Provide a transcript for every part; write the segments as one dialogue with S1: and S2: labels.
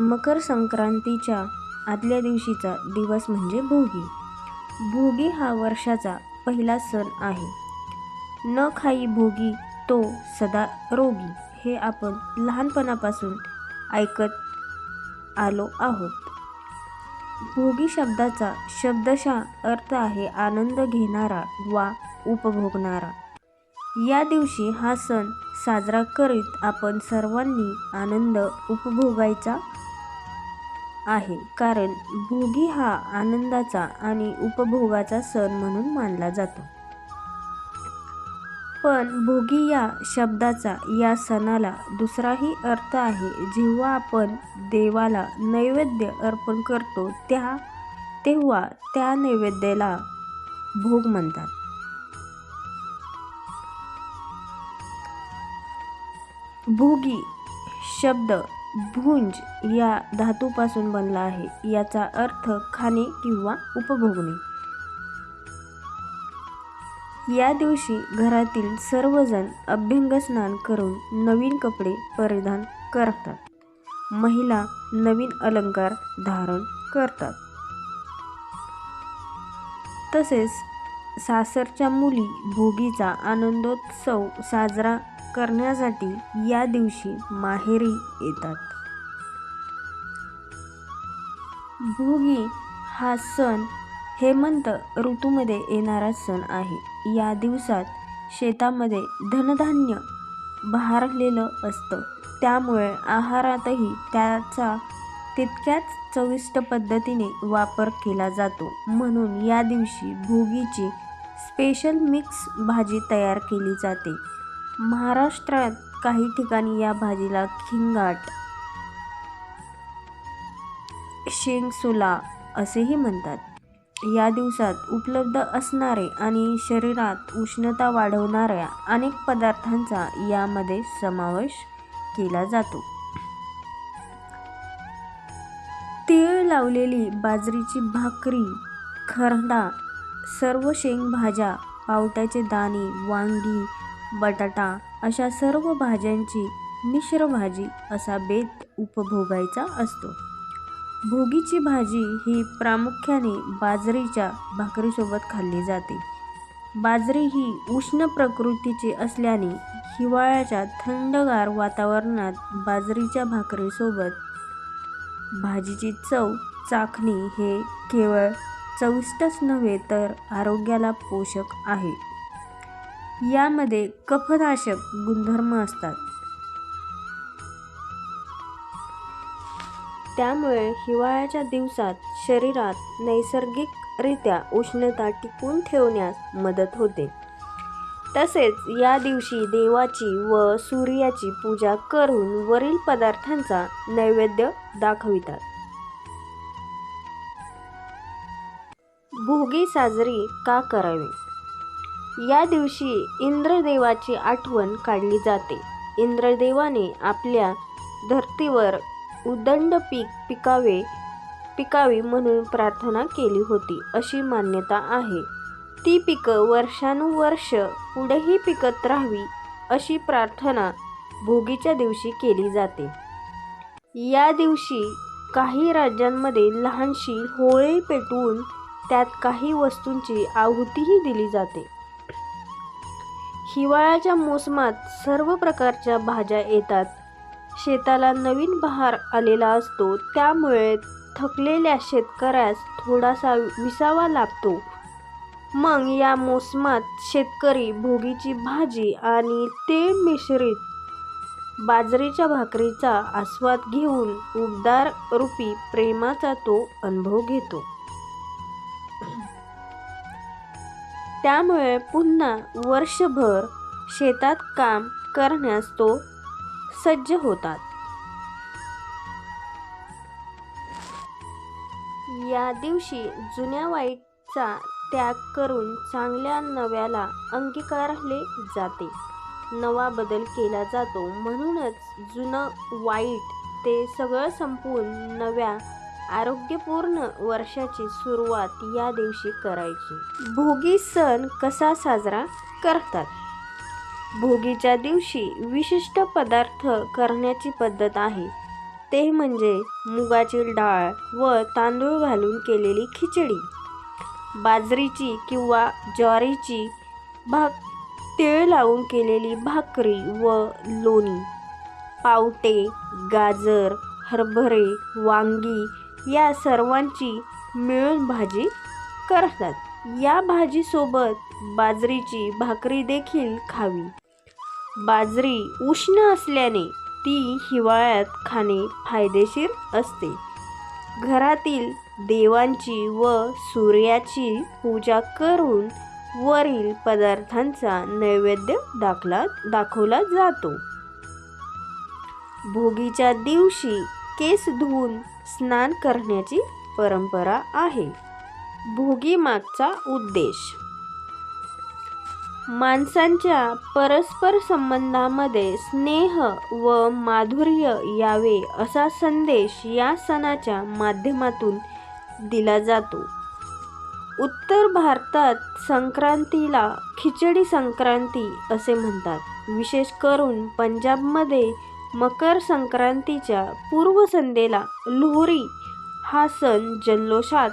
S1: मकर संक्रांतीच्या आदल्या दिवशीचा दिवस म्हणजे भोगी. भोगी हा वर्षाचा पहिला सण आहे. न खाई भोगी तो सदा रोगी हे आपण लहानपणापासून ऐकत आलो आहोत. भोगी शब्दाचा शब्दशः अर्थ आहे आनंद घेणारा वा उपभोगणारा. या दिवशी हा सण साजरा करीत आपण सर्वांनी आनंद उपभोगायचा आहे. कारण भोगी हा आनंदाचा आणि उपभोगाचा सण म्हणून मानला जातो. पण भोगी या शब्दाचा या सणाला दुसराही अर्थ आहे. जेव्हा आपण देवाला नैवेद्य अर्पण करतो त्या तेव्हा त्या नैवेद्याला भोग म्हणतात. भोगी शब्द भुंज या धातूपासून बनला आहे. याचा अर्थ खाणे किंवा उपभोगणे. या दिवशी घरातील सर्वजण अभ्यंग स्नान करून नवीन कपडे परिधान करतात. महिला नवीन अलंकार धारण करतात. तसेच सासरच्या मुली भोगीचा आनंदोत्सव साजरा करण्यासाठी या दिवशी माहेरी येतात. भोगी हा सण हेमंत ऋतूमध्ये येणारा सण आहे. या दिवसात शेतामध्ये धनधान्य बहारलेलं असतं. त्यामुळे आहारातही त्याचा तितक्याच चविष्ट पद्धतीने वापर केला जातो. म्हणून या दिवशी भोगीची स्पेशल मिक्स भाजी तयार केली जाते. महाराष्ट्रात काही ठिकाणी या भाजीला खिंगाट शेंगसुला असेही म्हणतात. या दिवसात उपलब्ध असणारे आणि शरीरात उष्णता वाढवणाऱ्या अनेक पदार्थांचा यामध्ये समावेश केला जातो. तीळ लावलेली बाजरीची भाकरी खरडा सर्व शेंगभाज्या पावट्याचे दाणे वांगी बटाटा अशा सर्व भाज्यांची मिश्र भाजी असा बेत उपभोगायचा असतो. भोगीची भाजी ही प्रामुख्याने बाजरीच्या भाकरीसोबत खाल्ली जाते. बाजरी ही उष्ण प्रकृतीची असल्याने हिवाळ्याच्या थंडगार वातावरणात बाजरीच्या भाकरीसोबत भाजीची चव चाखणे हे केवळ चविष्टच नव्हे तर आरोग्याला पोषक आहे. यामध्ये कफनाशक गुणधर्म असतात. त्यामुळे हिवाळ्याच्या दिवसात शरीरात नैसर्गिकरित्या उष्णता टिकून ठेवण्यास मदत होते. तसेच या दिवशी देवाची व सूर्याची पूजा करून वरील पदार्थांचा नैवेद्य दाखवितात. भोगी साजरी का करावी? या दिवशी इंद्रदेवाची आठवण काढली जाते. इंद्रदेवाने आपल्या धर्तीवर उदंड पीक पिकावे पिकावी म्हणून प्रार्थना केली होती अशी मान्यता आहे. ती पिकं वर्षानुवर्ष पुढेही पिकत राहावी अशी प्रार्थना भोगीच्या दिवशी केली जाते. या दिवशी काही राज्यांमध्ये लहानशी होळी पेटवून त्यात काही वस्तूंची आहुतीही दिली जाते. हिवाळ्याच्या मोसमात सर्व प्रकारच्या भाज्या येतात. शेताला नवीन बहार आलेला असतो त्यामुळे थकलेल्या शेतकऱ्यास थोडासा विसावा लागतो. मग या मोसमात शेतकरी भोगीची भाजी आणि ते मिश्रित बाजरीच्या भाकरीचा आस्वाद घेऊन उबदार रूपी प्रेमाचा तो अनुभव घेतो. त्यामुळे पुन्हा वर्षभर शेतात काम करण्यास तो सज्ज होतात. या दिवशी जुन्या वाईटचा त्याग करून चांगल्या नव्याला अंगीकारले जाते. नवा बदल केला जातो म्हणूनच जुनं वाईट ते सगळं संपवून नव्या आरोग्यपूर्ण वर्षाची सुरुवात या दिवशी करायची. भोगी सण कसा साजरा करतात? भोगीच्या दिवशी विशिष्ट पदार्थ करण्याची पद्धत आहे. ते म्हणजे मुगाची डाळ व तांदूळ घालून केलेली खिचडी. बाजरीची किंवा ज्वारीची भाक तिळ लावून केलेली भाकरी व लोणी. पावटे गाजर हरभरे वांगी या सर्वांची मिळून भाजी करतात. या भाजीसोबत बाजरीची भाकरी देखील खावी. बाजरी उष्ण असल्याने ती हिवाळ्यात खाणे फायदेशीर असते. घरातील देवांची व सूर्याची पूजा करून वरील पदार्थांचा नैवेद्य दाखला दाखवला जातो. भोगीच्या दिवशी केस धुवून स्नान करण्याची परंपरा आहे. भोगी मागचा उद्देश. माणसांच्या परस्पर संबंधामध्ये स्नेह व माधुर्य यावे असा संदेश या सणाच्या माध्यमातून दिला जातो. उत्तर भारतात संक्रांतीला खिचडी संक्रांती असे म्हणतात. विशेष करून पंजाबमध्ये मकर संक्रांतीच्या पूर्वसंध्येला लोहरी हा सण जल्लोषात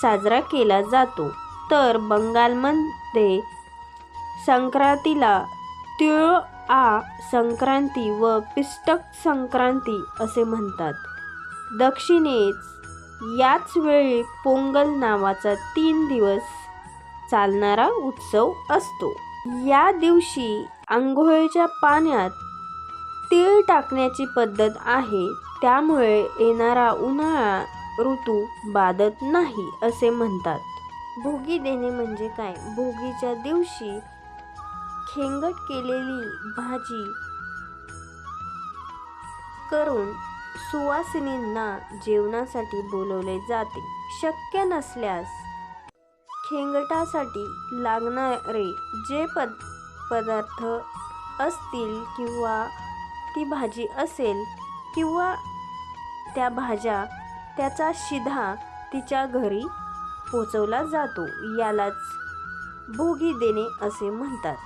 S1: साजरा केला जातो. तर बंगालमध्ये संक्रांतीला तिळ आ संक्रांती व पिष्टक संक्रांती असे म्हणतात. दक्षिणेत याच वेळी पोंगल नावाचा तीन दिवस चालणारा उत्सव असतो. या दिवशी आंघोळीच्या पाण्यात तीळ टाकण्याची पद्धत आहे. त्यामुळे येणारा उन्हाळा ऋतू बाधत नाही असे म्हणतात. भोगी देणे म्हणजे काय? भोगीच्या दिवशी खेंगट केलेली भाजी करून सुवासिनींना जेवणासाठी बोलवले जाते. शक्य नसल्यास खेंगटासाठी लागणारे जे पद पदार्थ असतील किंवा ती भाजी असेल किंवा त्या भाज्या त्याचा शिधा तिच्या घरी पोचवला जातो यालाच भोगी देणे असे म्हणतात.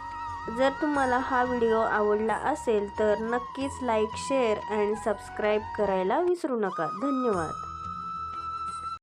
S1: जर तुम्हाला हा व्हिडिओ आवडला असेल तर नक्कीच लाईक शेअर अँड सबस्क्राईब करायला विसरू नका. धन्यवाद.